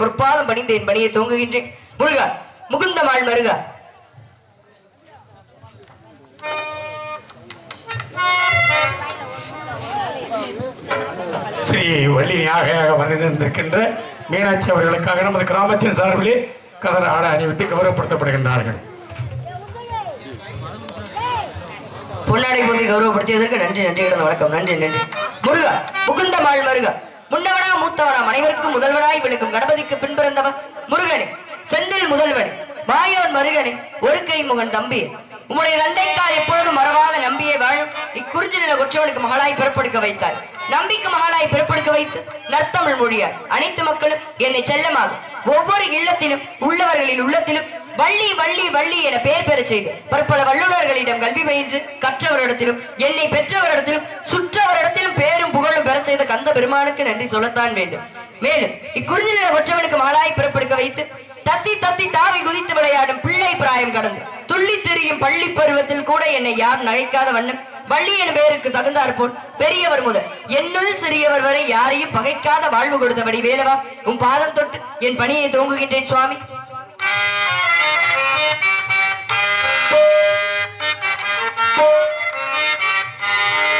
பொற்பாதம் பணிந்து என் பணியை துவங்குகின்றேன். முருகா முகுந்த மாள் மருகா. ஸ்ரீ வள்ளி ஞாகையாக வந்திருக்கின்ற மீனாட்சி அவர்களுக்காக நமது கிராமத்தின் சார்பிலே கதர் ஆட அணிவித்து கௌரவப்படுத்தப்படுகின்றார்கள். பொன்னாடை போதி கௌரவப்படுத்தியதற்கு நன்றி நன்றி கிடந்த வணக்கம். நன்றி நன்றி. முருகா முகுந்த மாள் மருகா. முன்னவனா மூத்தவனா அனைவருக்கும் முதல்வனாய் விளக்கும் கணபதிக்கு பின்பிறந்தவன் முருகனே செந்தில் முதல்வனே மாயவன் மருகனே ஒரு கை முகன் தம்பி உம்முடைய தந்தைக்கார் எப்பொழுதும் மறவாத நம்பியை வாழும் இக்குறிஞ்சி நில குற்றவனுக்கு மகளாய் பிறப்படுக்க வைத்தார். நம்பிக்கு மகளாய் பிறப்படுக்க வைத்து நற்தமிழ் மொழியார். அனைத்து மக்களும் என்னை செல்லமாக ஒவ்வொரு இல்லத்திலும் உள்ளவர்களின் உள்ளத்திலும் வள்ளி வள்ளி வள்ளி என பெயர் பெறச் செய்து பற்பல வல்லுநர்களிடம் கல்வி பயின்று கற்றவரிடத்திலும் என்னை பெற்றவரிடத்திலும் சுற்றவரிடத்திலும் பேரும் புகழும் பெறச் செய்த கந்த பெருமானுக்கு நன்றி சொல்லத்தான் வேண்டும். மேலும் இக்குறிஞ்சி நில ஒற்றவனுக்கு மகளாய் பிறப்படுக்க வைத்து தத்தி தத்தி தாவி குதித்து விளையாடும் பிள்ளை பிராயம் கடந்து துள்ளி திரியும் பள்ளி பருவத்தில் கூட என்னை யார் நகைக்காத வண்ணம் வள்ளி என் பெயருக்கு தகுந்தார் போல் பெரியவர் முதல் என்னுள் சிறியவர் வரை யாரையும் பகைக்காத வாழ்வு கொடுத்தபடி வேலவா? உன் பாதம் தொட்டு என் பணியை தோங்குகின்றேன் சுவாமி. Thank you.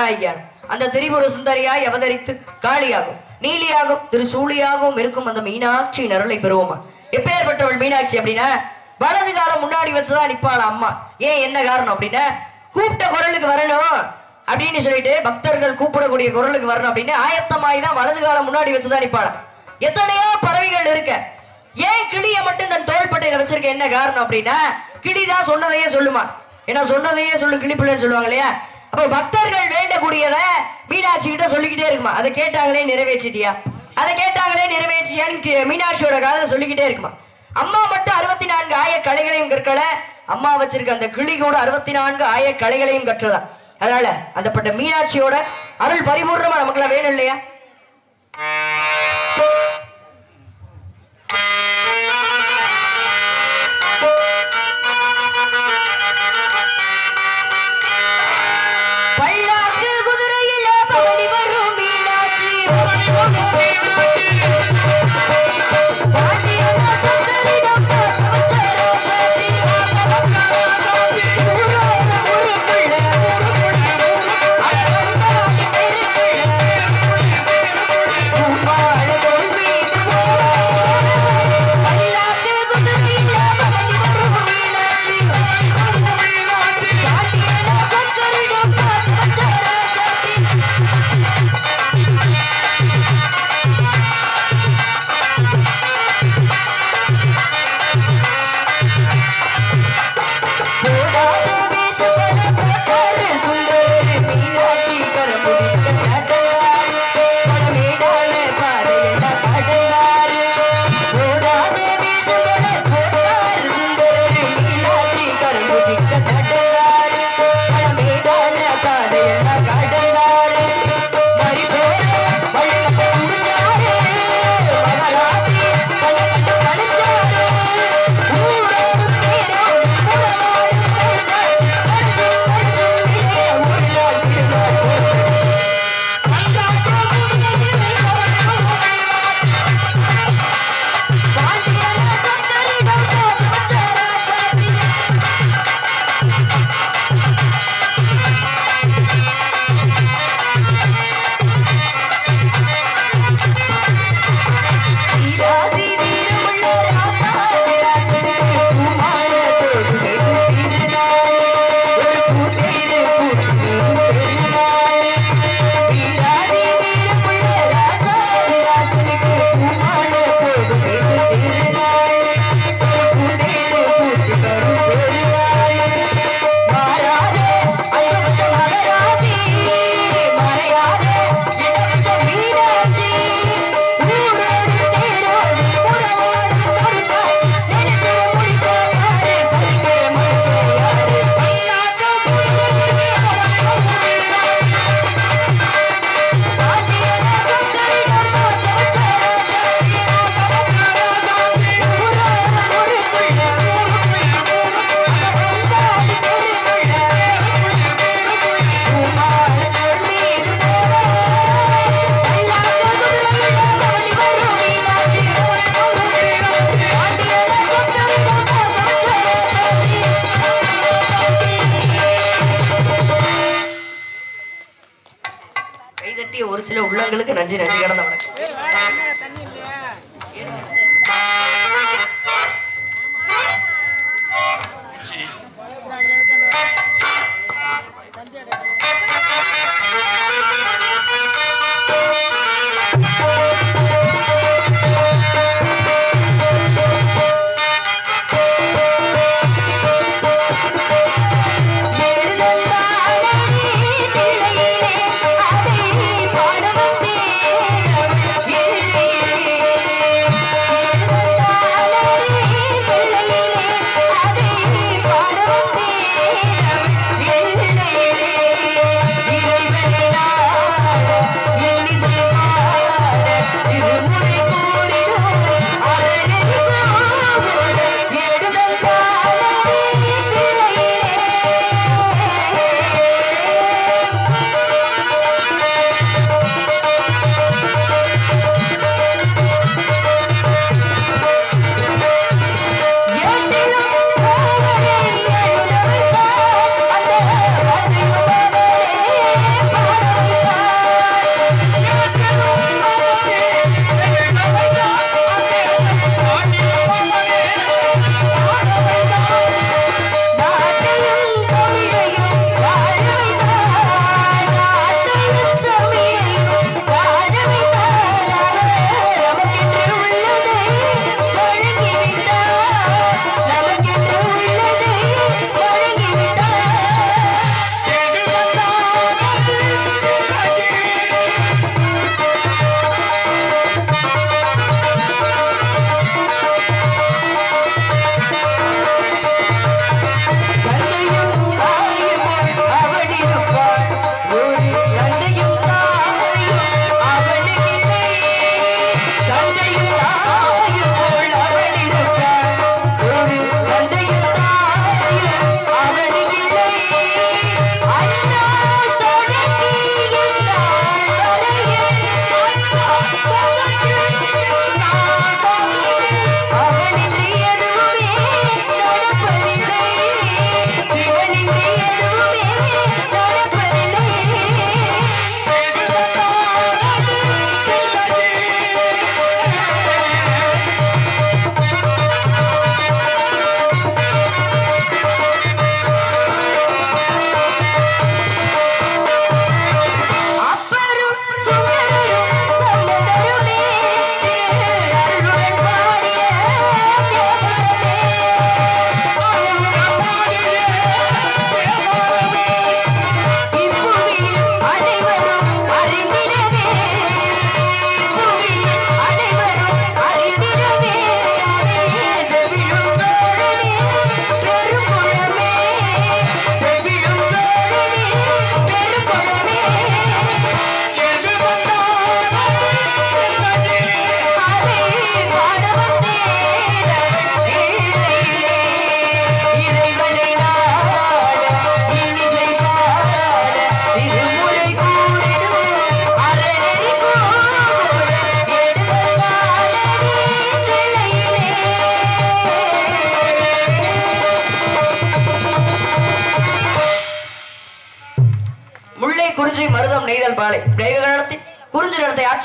காவிய அந்த திரிபுர சுந்தரியாய் அவதரித்து காளியாகும் நீலியாகும் திருசூலியாகவும் இருக்கும் அந்த மீனாட்சி நருளை பெறுவோமா? எப்பேற்பட்டவள் மீனாட்சி அப்படின்னா வலது காலம் முன்னாடி வச்சுதான் நிப்பாள அம்மா. ஏன் என்ன காரணம் அப்படின்னா கூப்பிட்ட குரலுக்கு வரணும் அப்படின்னு சொல்லிட்டு பக்தர்கள் கூப்பிடக்கூடிய குரலுக்கு வரணும் அப்படின்னு ஆயத்தமாய் தான் வலது காலம் முன்னாடி வச்சுதான் நிப்பாள. எத்தனையோ பறவைகள் இருக்க. ஏன் கிளிய மட்டும் தன் தோள்பட்டையில வச்சிருக்க? என்ன காரணம் அப்படின்னா கிளிதான் சொன்னதையே சொல்லுமா. ஏன்னா சொன்னதையே சொல்லு கிளிப்பிள்ளைன்னு சொல்லுவாங்க இல்லையா? அப்ப பக்தர்கள் வேண்டக்கூடியத மீனாட்சி கிட்ட சொல்லிக்கிட்டே இருக்குமா? அதை கேட்டாங்களே நிறைவேற்றிட்டியா? அதை கேட்டாங்களே நிறைவேற்றியான்னு மீனாட்சியோட காதல சொல்லிக்கிட்டே இருக்குமா? அம்மா மட்டும் அறுபத்தி நான்கு ஆய கலைகளையும் கற்கல. அம்மா வச்சிருக்க அந்த கிளி கூட அறுபத்தி நான்கு ஆய கலைகளையும் கற்றதா? அதனால அந்தப்பட்ட மீனாட்சியோட அருள் பரிபூர்ணமா நமக்குலாம் வேணும் இல்லையா? ஒரு நன்றி நன்றி கடந்த வணக்கம்.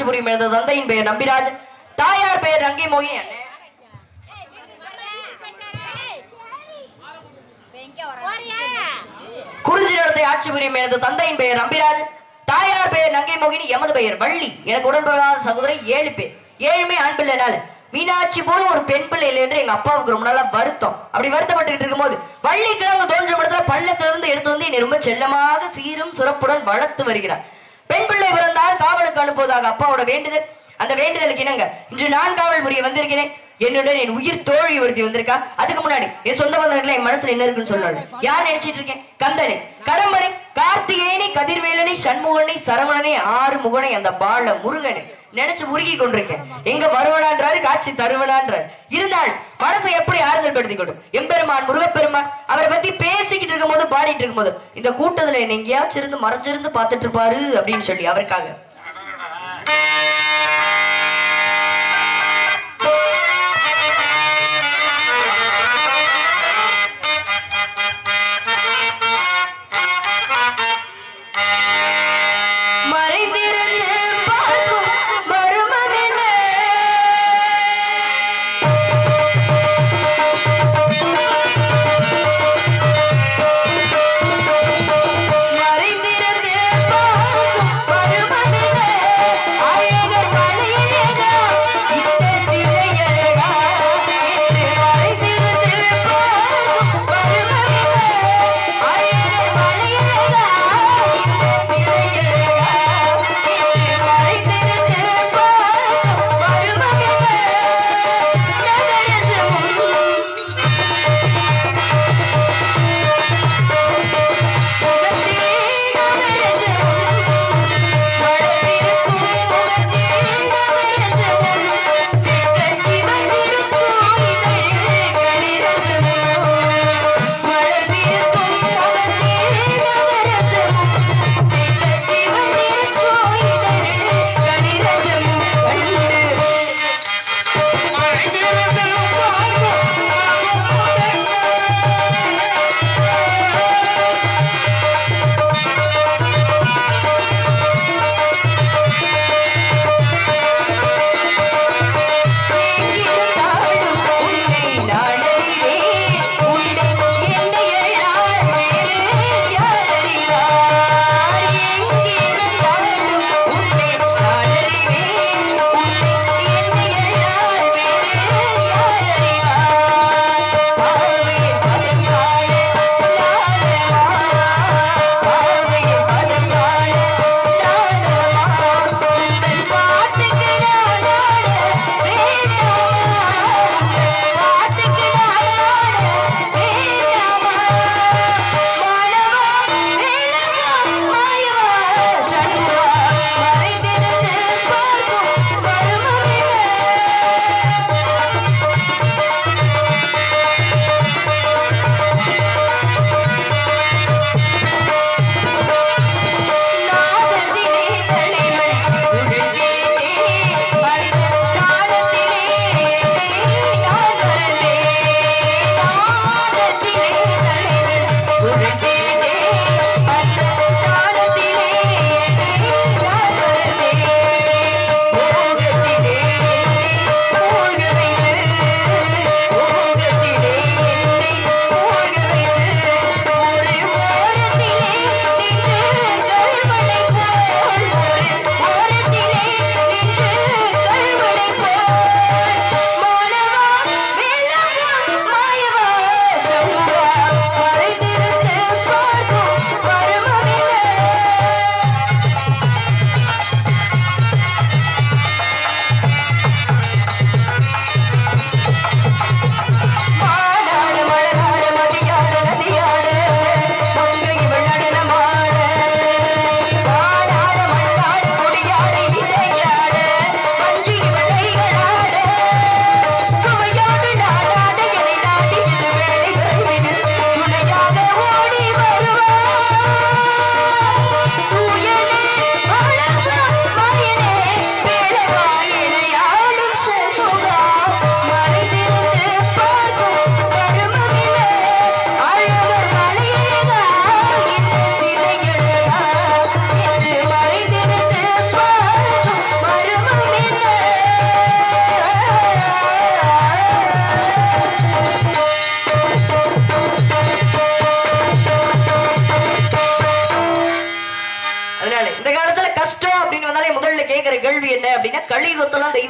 குறிஞ்சி நிலத்தை ஆட்சி புரியும் எனது தந்தையின் பெயர் நம்பிராஜன். தாயார் பெயர் ரங்கி மோகினி அண்ணே. குறிஞ்சி நடத்தை ஆட்சி புரியும் எனது தந்தையின் பெயர் நம்பிராஜன். தாயார் பெயர் நங்கை மோகினி எமது பெயர் வள்ளி. எனக்கு உடன்பிறந்த சகோதரி ஏழு பேர். ஏழுமே ஆண் பிள்ளைனால மீனாட்சி போல ஒரு பெண் பிள்ளை இல்லை என்று எங்க அப்பாவுக்கு ரொம்ப நாளா வருத்தம். அப்படி வருத்தப்பட்டுக்கிட்டு இருக்கும்போது வள்ளி கிழங்கு தோன்றும் இடத்துல பள்ளத்திலிருந்து எடுத்து வந்து என்னை ரொம்ப செல்லமாக சீரும் சிறப்புடன் வளர்த்து வருகிறார். பெண் பிள்ளை பிறந்தால் காவலுக்கு அனுப்புவதாக அப்பாவோட வேண்டுதல். அந்த வேண்டுதலுக்கு இணங்க இன்று நான் காவல் புரிய வந்திருக்கிறேன். என்னுடன் என் உயிர் தோழி ஒருத்தி வந்திருக்கா? அதுக்கு முன்னாடி என் சொந்த பந்தங்கள்ல என் மனசுல என்ன இருக்குன்னு சொன்னாரு யார் நினைச்சிட்டு இருக்கேன்? கந்தனை. கடம்பனை. கார்த்திகேயனை கதிர்வேலனை சண்முகனை சரவணனை ஆறு முகனை அந்த பால முருகனை. நினைச்சு முருகி கொண்டிருக்கேன். எங்க வருவனான்றாரு காட்சி தருவனான்ற இருந்தால் மனசை எப்படி ஆறுதல் படுத்திக் கொண்டும் எம்பெருமான் முருகப்பெருமான் அவரை பத்தி பேசிக்கிட்டு இருக்கும் போது பாடிட்டு இருக்கும் போது இந்த கூட்டத்துல என்ன எங்கேயாச்சும் இருந்து மறைஞ்சிருந்து பார்த்துட்டு இருப்பாரு அப்படின்னு சொல்லி அவருக்காக.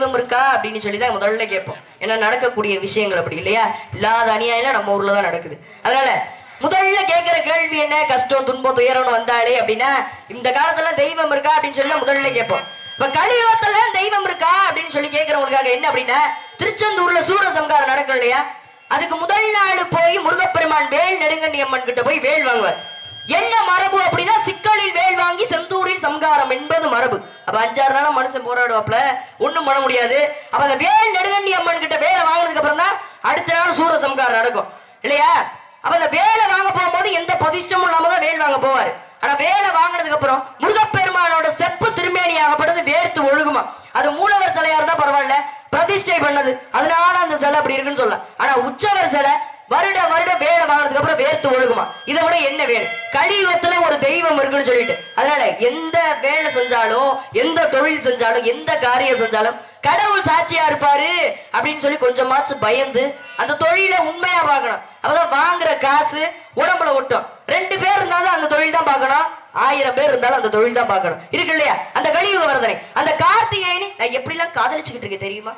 தெய்வம் இருக்கா அப்படின்னு சொல்லி தான் முதல்ல கேட்போம். ஏன்னா நடக்கக்கூடிய விஷயங்கள் அப்படி இல்லையா? இல்லாத அநியாயம் நம்ம ஊர்ல தான் நடக்குது. அதனால முதல்ல கேட்கிற கேள்வி என்ன? கஷ்டம் துன்பம் துயரம்னு வந்தாலே அப்படின்னா இந்த காலத்துல தெய்வம் இருக்கா அப்படின்னு சொல்லி தான் முதல்ல கேட்போம். இப்ப கலியுகத்துல தெய்வம் இருக்கா அப்படின்னு சொல்லி கேட்கிறவங்களுக்காக என்ன அப்படின்னா திருச்செந்தூர்ல சூரசம்காரம் நடக்கும் இல்லையா? அதுக்கு முதல் நாள் போய் முருகப்பெருமான் வேல் நெடுங்கண்ணி அம்மன் கிட்ட போய் வேல் வாங்குவார். என்ன மரபு அப்படின்னா சிக்கலில் வேல் வாங்கி செந்தூரில் சம்காரம் என்பது மரபு. அப்ப அஞ்சாறு நாளா மனுஷன் போராடுவாப்ல ஒண்ணும் பண்ண முடியாது. அப்ப அந்த வேல் நெடுகண்டி அம்மன் கிட்ட வேலை வாங்கினதுக்கு அப்புறம் தான் அடுத்த நாள் சூர சம்காரம் நடக்கும். இல்லையா? அப்ப அந்த வேலை வாங்க போகும்போது எந்த பதிஷ்டமும் இல்லாம தான் வேல் வாங்க போவாரு. ஆனா வேலை வாங்கினதுக்கு அப்புறம் முருகப்பெருமானோட செப்பு திருமேனி ஆகப்பட்டது வேர்த்து ஒழுகுமா. அது மூலவர் சிலையா இருந்தா பரவாயில்ல. பிரதிஷ்டை பண்ணது. அதனால அந்த சிலை அப்படி இருக்குன்னு சொல்லலாம் ஆனா உச்சவர் சிலை வருட வருட வேலை வாங்கினதுக்கு அப்புறம் வேர்த்து ஒழுகுமா? இதை விட என்ன வேணும் கலியுகத்துல ஒரு தெய்வம் இருக்குன்னு சொல்லிட்டு. அதனால எந்த வேலை செஞ்சாலும் எந்த தொழில் செஞ்சாலும் எந்த காரியம் செஞ்சாலும் கடவுள் சாட்சியா இருப்பாரு அப்படின்னு சொல்லி கொஞ்சமாச்சும் பயந்து அந்த தொழிலை உண்மையா பார்க்கணும். அப்பதான் வாங்குற காசு உடம்புல ஒட்டும். ரெண்டு பேர் இருந்தாலும் அந்த தொழில் தான் பார்க்கணும். ஆயிரம் பேர் இருந்தாலும் அந்த தொழில் தான் பார்க்கணும். இருக்கு இல்லையா? அந்த கழிவு வரதனை. அந்த கார்த்திகேயனி நான் எப்படிலாம் காதலிச்சுக்கிட்டு இருக்கேன் தெரியுமா?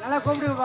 நல்லா கூப்பிடுங்க